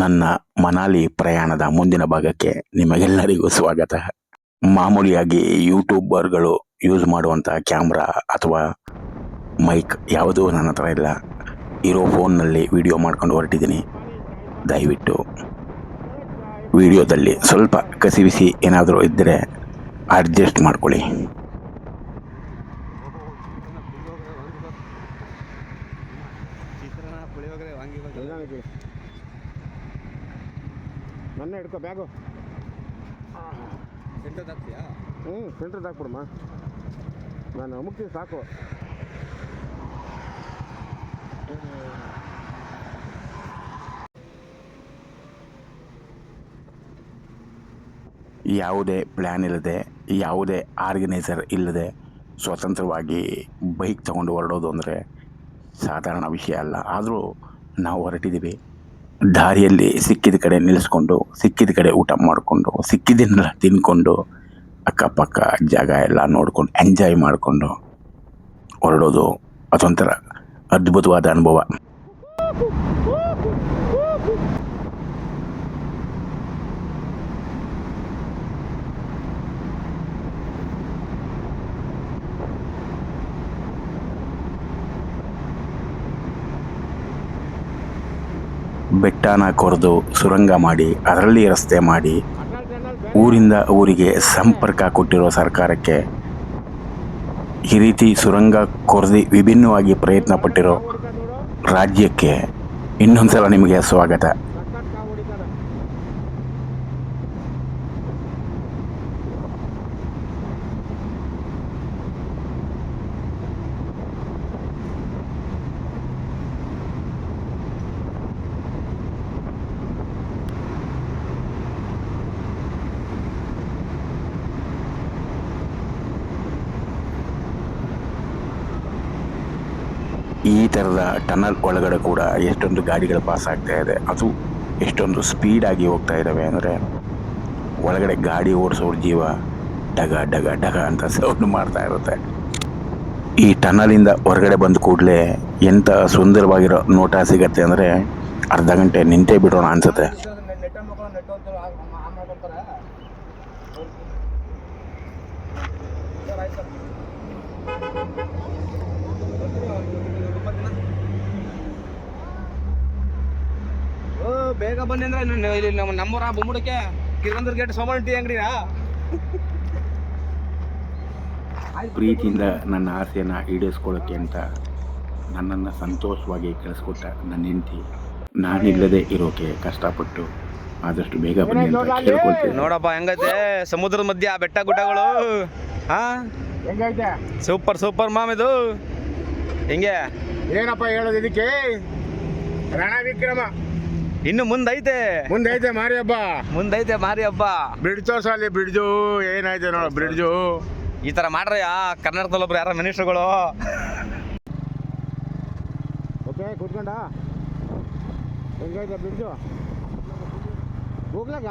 ನನ್ನ ಮನಾಲಿ ಪ್ರಯಾಣದ ಮುಂದಿನ ಭಾಗಕ್ಕೆ ನಿಮಗೆಲ್ಲರಿಗೂ ಸ್ವಾಗತ. ಮಾಮೂಲಿಯಾಗಿ ಯೂಟ್ಯೂಬರ್ಗಳು ಯೂಸ್ ಮಾಡುವಂಥ ಕ್ಯಾಮ್ರಾ ಅಥವಾ ಮೈಕ್ ಯಾವುದೂ ನನ್ನ ಹತ್ರ ಇಲ್ಲ. ಇರೋ ಫೋನ್ನಲ್ಲಿ ವಿಡಿಯೋ ಮಾಡ್ಕೊಂಡು ಹೊರಟಿದ್ದೀನಿ. ದಯವಿಟ್ಟು ವಿಡಿಯೋದಲ್ಲಿ ಸ್ವಲ್ಪ ಕಸಿವಿಸಿ ಏನಾದರೂ ಇದ್ದರೆ ಅಡ್ಜಸ್ಟ್ ಮಾಡ್ಕೊಳ್ಳಿ. ಬ್ಯಾಗು. ಹಾಕ್ತೀಯಾ? ಹ್ಞೂ ಸೆಂಟ್ರದ್ದು ಹಾಕ್ಬಿಡಮ್ಮ. ನಾನು ಮುಗ್ತೀನಿ ಸಾಕು. ಯಾವುದೇ ಪ್ಲ್ಯಾನ್ ಇಲ್ಲದೆ ಯಾವುದೇ ಆರ್ಗನೈಸರ್ ಇಲ್ಲದೆ ಸ್ವತಂತ್ರವಾಗಿ ಬೈಕ್ ತಗೊಂಡು ಹೊರಡೋದು ಅಂದರೆ ಸಾಧಾರಣ ವಿಷಯ ಅಲ್ಲ. ಆದರೂ ನಾವು ಹೊರಟಿದ್ದೀವಿ. ದಾರಿಯಲ್ಲಿ ಸಿಕ್ಕಿದ ಕಡೆ ನಿಲ್ಲಿಸ್ಕೊಂಡು, ಸಿಕ್ಕಿದ ಕಡೆ ಊಟ ಮಾಡಿಕೊಂಡು, ಸಿಕ್ಕಿದ್ದನ್ನೆಲ್ಲ ತಿನ್ಕೊಂಡು ಅಕ್ಕಪಕ್ಕ ಜಾಗ ಎಲ್ಲ ನೋಡಿಕೊಂಡು ಎಂಜಾಯ್ ಮಾಡಿಕೊಂಡು ಹೊರಡೋದು ಅದೊಂಥರ ಅದ್ಭುತವಾದ ಅನುಭವ. ಬೆಟ್ಟನ ಕೊರೆದು ಸುರಂಗ ಮಾಡಿ, ಅದರಲ್ಲಿ ರಸ್ತೆ ಮಾಡಿ, ಊರಿಂದ ಊರಿಗೆ ಸಂಪರ್ಕ ಕೊಟ್ಟಿರೋ ಸರ್ಕಾರಕ್ಕೆ ಈ ರೀತಿ ಸುರಂಗ ಕೊರೆದು ವಿಭಿನ್ನವಾಗಿ ಪ್ರಯತ್ನ ಪಟ್ಟಿರೋ ರಾಜ್ಯಕ್ಕೆ ಇನ್ನೊಂದು ಸಲ ನಿಮಗೆ ಸ್ವಾಗತ. ಈ ಥರದ ಟನಲ್ ಒಳಗಡೆ ಕೂಡ ಎಷ್ಟೊಂದು ಗಾಡಿಗಳು ಪಾಸ್ ಆಗ್ತಾ ಇದೆ. ಅದು ಎಷ್ಟೊಂದು ಸ್ಪೀಡಾಗಿ ಹೋಗ್ತಾ ಇದ್ದಾವೆ ಅಂದರೆ ಒಳಗಡೆ ಗಾಡಿ ಓಡಿಸೋರ ಜೀವ ಡಗ ಡಗ ಡಗ ಅಂತ ಸೌಂಡ್ ಮಾಡ್ತಾ ಇರುತ್ತೆ. ಈ ಟನಲಿಂದ ಹೊರಗಡೆ ಬಂದ ಕೂಡಲೇ ಎಂಥ ಸುಂದರವಾಗಿರೋ ನೋಟ ಸಿಗತ್ತೆ ಅಂದರೆ ಅರ್ಧ ಗಂಟೆ ನಿಂತೇ ಬಿಡೋಣ ಅನ್ಸುತ್ತೆ ನೆಟ್ ಅಂತ ಆನ್ ಮಾಡ್ಕೊಳ್ತಾರೆ ಸರ್ ಆಯ್ತು ಓ ಬೇಗ ಬನ್ನಿ ಅಂದ್ರೆ ನಾನು ಇಲ್ಲಿ ನಮ್ಮ ನಮ್ಮೂರ ಬೊಮ್ಮುಡಕ್ಕೆ ಕಿರಂದ್ರ ಗೇಟ್ ಸೋಮಣ್ಣ ಟೀ ಅಂಗಡಿನಾ? ಪ್ರೀತಿಯಿಂದ ನನ್ನ ಆಸೆಯನ್ನು ಈಡೇರಿಸ್ಕೊಳ್ಳೋಕ್ಕೆ ಅಂತ ನನ್ನನ್ನು ಸಂತೋಷವಾಗಿ ಕಳಿಸ್ಕೊಟ್ಟ ನನ್ನ ಹೆಂಡತಿ. ನಾನಿಲ್ಲದೆ ಇರೋಕೆ ಕಷ್ಟಪಟ್ಟು ಆದಷ್ಟು ಬೇಗ ಬನ್ನಿ ಅಂತ ಕೇಳ್ಕೊಳ್ತೀನಿ. ನೋಡಪ್ಪ ಹೆಂಗೈತೆ? ಸಮುದ್ರದ ಮಧ್ಯ ಆ ಬೆಟ್ಟ ಗುಡ್ಡಗಳು. ಹಾ? ಹೆಂಗೈತೆ? ಸೂಪರ್ ಸೂಪರ್ ಮಾಮ್ ಇದು. ಹಿಂಗೆ. ಏನಪ್ಪ ಹೇಳೋದು ಇದಕ್ಕೆ? ರಣ ವಿಕ್ರಮ ಇನ್ನು ಮುಂದೈತೆ. ಮುಂದೈತೆ ಮಾರಿ ಹಬ್ಬ ಮುಂದೈತೆ ಮಾರಿ ಹಬ್ಬ ಬ್ರಿಡ್ಜ್ ಅಲ್ಲಿ ಬ್ರಿಡ್ಜು ಏನಾಯ್ತು ನೋಡು ಬ್ರಿಡ್ಜು ಈ ತರ ಮಾಡ್ರಯ್ಯ ಕರ್ನಾಟಕದಲ್ಲಿ ಒಬ್ರು ಯಾರ ಮಿನಿಸ್ಟರ್ಗಳು ಓಕೆ ಕೂತ್ಕೊಂಡ? ಹೆಂಗೈತೆ ಬ್ರಿಡ್ಜು ಹೋಗ್ಲಾಗ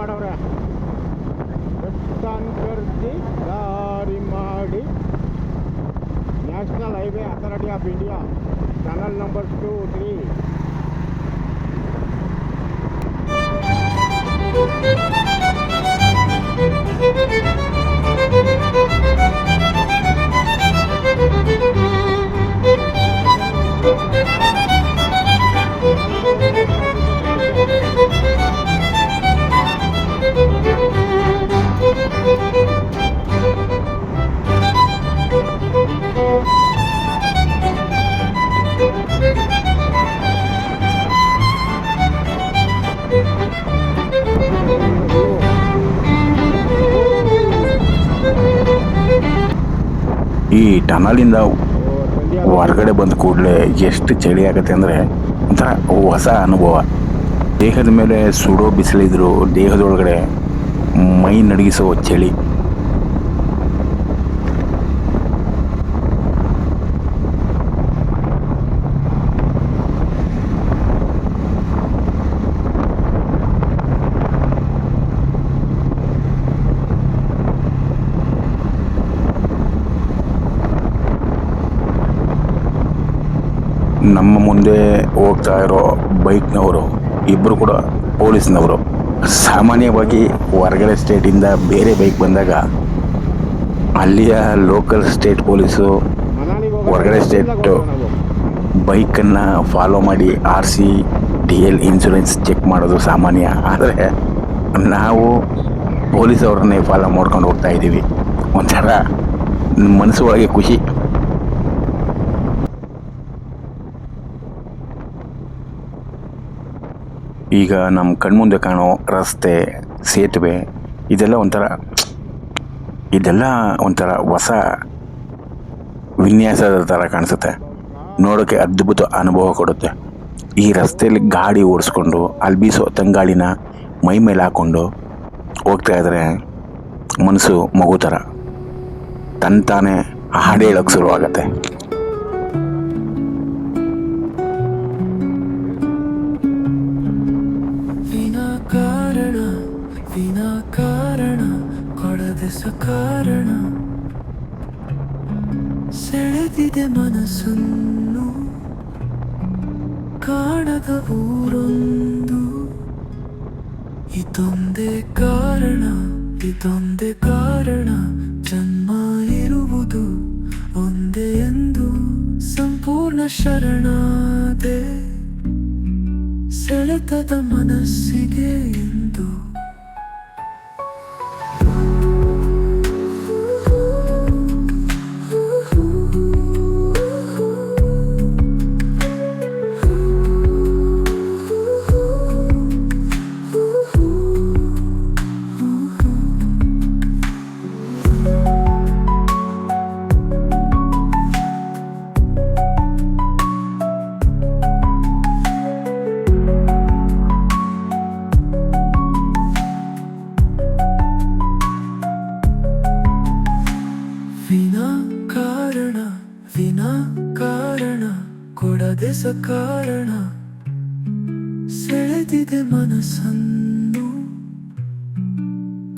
ಮಾಡವ್ರೆ. ಅನ್ಕರ್ಸಿ ದಾರಿ ಮಾಡಿ. National highway authority of India channel number two three ಟನಲಿಂದ ಓ ಥಂಡಿ ಹೊರಗಡೆ ಬಂದ ಕೂಡಲೇ ಎಷ್ಟು ಚಳಿ ಆಗುತ್ತೆ ಅಂದರೆ ಒಂಥರ ಹೊಸ ಅನುಭವ. ದೇಹದ ಮೇಲೆ ಸುಡೋ ಬಿಸಿಲಿದ್ರು ದೇಹದೊಳಗಡೆ ಮೈ ನಡಗಿಸೋ ಚಳಿ. ನಮ್ಮ ಮುಂದೆ ಹೋಗ್ತಾ ಇರೋ ಬೈಕ್ನವರು ಇಬ್ಬರು ಕೂಡ ಪೊಲೀಸ್ನವರು ಸಾಮಾನ್ಯವಾಗಿ ಹೊರಗಡೆ ಸ್ಟೇಟಿಂದ ಬೇರೆ ಬೈಕ್ ಬಂದಾಗ ಅಲ್ಲಿಯ ಲೋಕಲ್ ಸ್ಟೇಟ್ ಪೊಲೀಸು. ಹೊರಗಡೆ ಸ್ಟೇಟ್. ಬೈಕನ್ನು ಫಾಲೋ ಮಾಡಿ R C D L insurance check ಮಾಡೋದು ಸಾಮಾನ್ಯ ಆದರೆ ನಾವು ಪೊಲೀಸ್ ಅವ್ರನ್ನೇ ಫಾಲೋ ಮಾಡ್ಕೊಂಡು ಹೋಗ್ತಾ ಇದ್ದೀವಿ ಒಂಥರ ಮನಸ್ಸು ಒಳಗೆ ಖುಷಿ ಈಗ ನಮ್ಮ ಕಣ್ಮುಂದೆ ಕಾಣೋ ರಸ್ತೆ, ಸೇತುವೆ, ಇದೆಲ್ಲ ಒಂಥರ ಇದೆಲ್ಲ ಒಂಥರ ಹೊಸ ವಿನ್ಯಾಸದ ಥರ ಕಾಣಿಸುತ್ತೆ. ನೋಡೋಕ್ಕೆ ಅದ್ಭುತ ಅನುಭವ ಕೊಡುತ್ತೆ. ಈ ರಸ್ತೆಯಲ್ಲಿ ಗಾಡಿ ಓಡಿಸ್ಕೊಂಡು, ಅಲ್ಲಿ ಬೀಸೋ ತಂಗಾಳಿನ ಮೈ ಮೇಲೆ ಹಾಕ್ಕೊಂಡು ಹೋಗ್ತಾ ಇದ್ರೆ ಮನಸ್ಸು ಮಗು ಥರ. ತಂತಾನೆ ಹಾಡು ಹೇಳೋಕ್ಕೆ ಶುರುವಾಗತ್ತೆ. ಸೆಳೆದಿದೆ ಮನಸ್ಸನ್ನು ಕಾಣದ ಊರೊಂದು. ಇದೊಂದೇ ಕಾರಣ ಇದೊಂದೇ ಕಾರಣ. ಜನ್ಮ ಇರುವುದು ಒಂದೇ ಎಂದು ಸಂಪೂರ್ಣ ಶರಣಾದೆ ಸೆಳೆತದ ಮನಸ್ಸಿಗೆ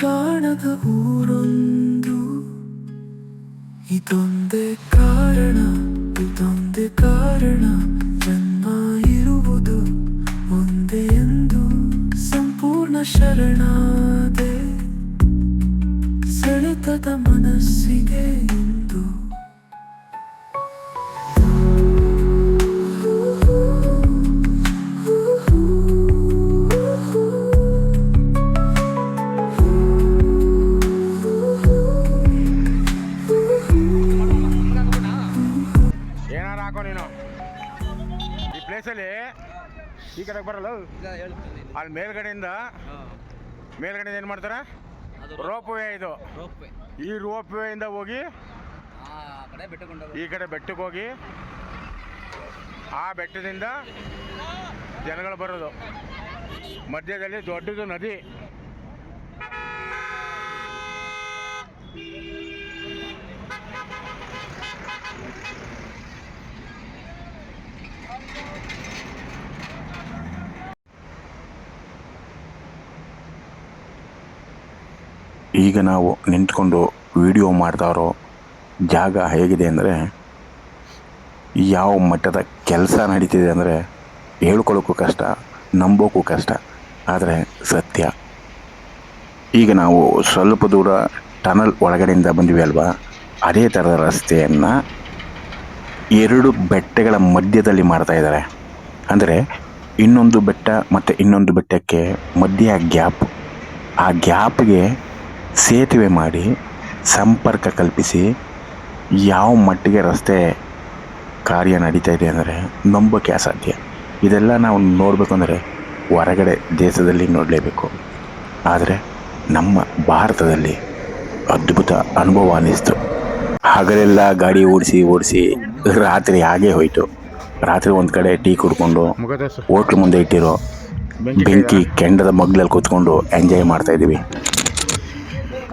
ಕಾಣದ ಊರೊಂದು. ಇದೊಂದೇ ಕಾರಣ ಇದೊಂದೇ ಕಾರಣ. ಜನ್ಮ ಇರುವುದು ಒಂದೇ ಎಂದು ಸಂಪೂರ್ಣ ಶರಣಾದೆ. ಸೆಳೆತದ ಮನಸ್ಸಿಗೆ ಅಲ್ಲಿ ಮೇಲ್ಗಡೆಯಿಂದ ಮೇಲ್ಗಡೆ ಏನು ಮಾಡ್ತಾರೆ? ರೋಪ್ ವೇ ಇದು. Ropeway. ಈ ರೋಪ್ ಹೋಗಿ ಆ ಕಡೆ ಬೆಟ್ಟಕೊಂಡು ಈ ಕಡೆ ಬೆಟ್ಟಕ್ಕೆ ಹೋಗಿ ಆ ಬೆಟ್ಟದಿಂದ ಜನಗಳು ಬರೋದು. ಮಧ್ಯದಲ್ಲಿ ದೊಡ್ಡದು ನದಿ. ಈಗ ನಾವು ನಿಂತ್ಕೊಂಡು ವಿಡಿಯೋ ಮಾಡ್ತಾ ಇರೋ ಜಾಗ ಹೇಗಿದೆ ಅಂದರೆ ಯಾವ ಮಟ್ಟದ ಕೆಲಸ ನಡೀತಿದೆ ಅಂದರೆ ಹೇಳ್ಕೊಳ್ಳೋಕ್ಕೂ ಕಷ್ಟ ನಂಬೋಕ್ಕೂ ಕಷ್ಟ, ಆದರೆ ಸತ್ಯ. ಈಗ ನಾವು ಸ್ವಲ್ಪ ದೂರ ಟನಲ್ ಒಳಗಡೆಯಿಂದ ಬಂದಿವೆ ಅಲ್ವಾ? ಅದೇ ಥರದ ರಸ್ತೆಯನ್ನು ಎರಡು ಬೆಟ್ಟಗಳ ಮಧ್ಯದಲ್ಲಿ ಮಾಡ್ತಾ ಇದ್ದಾರೆ. ಅಂದರೆ ಇನ್ನೊಂದು ಬೆಟ್ಟ ಮತ್ತು ಇನ್ನೊಂದು ಬೆಟ್ಟಕ್ಕೆ ಮಧ್ಯ ಗ್ಯಾಪ್ ಆ ಗ್ಯಾಪ್ಗೆ ಸೇತುವೆ ಮಾಡಿ ಸಂಪರ್ಕ ಕಲ್ಪಿಸಿ ಯಾವ ಮಟ್ಟಿಗೆ ರಸ್ತೆ ಕಾರ್ಯ ನಡೀತಾ ಇದೆ ಅಂದರೆ ನಂಬೋಕ್ಕೆ ಅಸಾಧ್ಯ. ಇದೆಲ್ಲ ನಾವು ನೋಡಬೇಕು ಅಂದರೆ ಹೊರಗಡೆ ದೇಶದಲ್ಲಿ ನೋಡಲೇಬೇಕು. ಆದರೆ ನಮ್ಮ ಭಾರತದಲ್ಲಿ ಅದ್ಭುತ ಅನುಭವ ಅನ್ನಿಸ್ತು. ಹಗಲೆಲ್ಲ ಗಾಡಿ ಓಡಿಸಿ ಓಡಿಸಿ ರಾತ್ರಿ ಹಾಗೆ ಹೋಯಿತು. ರಾತ್ರಿ ಒಂದು ಕಡೆ ಟೀ ಕುಡ್ಕೊಂಡು ಹೋಟ್ಲ್ ಮುಂದೆ ಇಟ್ಟಿರೋ ಬೆಂಕಿ ಕೆಂಡದ ಮಗ್ಲಲ್ಲಿ ಕೂತ್ಕೊಂಡು ಎಂಜಾಯ್ ಮಾಡ್ತಾ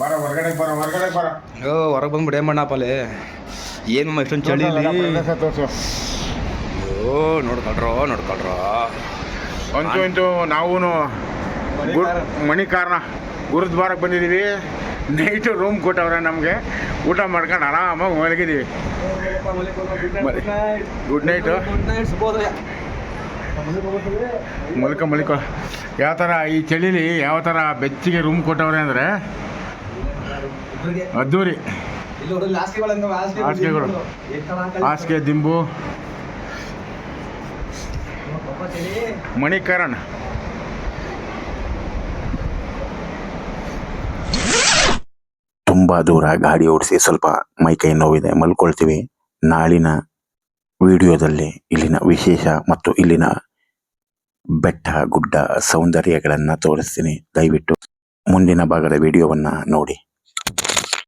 ಬರ ಹೊರಗಡೆ ಬರ ಹೊರಗಡೆ ಬರ. ಓ ಹೊರಗೆ ಬಂದ್ಬಿಡು ಬಿಡೇ ಅಲ್ಲಿ ಏನು ಇಷ್ಟೊಂದು ಚಳಿಲಿ? ತೋರ್ಸು. ಓ ನೋಡ್ಕೊಳ್ರೋ ನೋಡ್ಕೊಳ್ರೋ. ಅಂತೂ ಇಂತೂ ನಾವು ಮಣಿಕಾರನ ಗುರುದ್ವಾರಕ್ಕೆ ಬಂದಿದ್ದೀವಿ ನೈಟು ರೂಮ್ ಕೊಟ್ಟವ್ರೆ ನಮಗೆ. ಊಟ ಮಾಡ್ಕೊಂಡು ಆರಾಮಾಗಿ ಮಲಗಿದ್ದೀವಿ ಗುಡ್ ನೈಟು ಮಲ್ಕ ಮಲ್ಕೊ. ಯಾವ ಥರ ಈ ಚಳಿಲಿ ಯಾವ ಥರ ಬೆಚ್ಚಿಗೆ ರೂಮ್ ಕೊಟ್ಟವ್ರೆ ಅಂದರೆ ಅದ್ದೂರಿ. ಹಾಸಿಗೆಗಳು ಹಾಸಿಗೆ ದಿಂಬು. ಮಣಿಕರಣ. ತುಂಬ ದೂರ ಗಾಡಿ ಓಡಿಸಿ ಸ್ವಲ್ಪ ಮೈಕೈ ನೋವಿದೆ ಮಲ್ಕೊಳ್ತೀವಿ. ನಾಳಿನ ವಿಡಿಯೋದಲ್ಲಿ ಇಲ್ಲಿನ ವಿಶೇಷ ಮತ್ತು ಇಲ್ಲಿನ ಬೆಟ್ಟ ಗುಡ್ಡ ಸೌಂದರ್ಯಗಳನ್ನು ತೋರಿಸ್ತೀನಿ. ದಯವಿಟ್ಟು ಮುಂದಿನ ಭಾಗದ ವಿಡಿಯೋವನ್ನು ನೋಡಿ.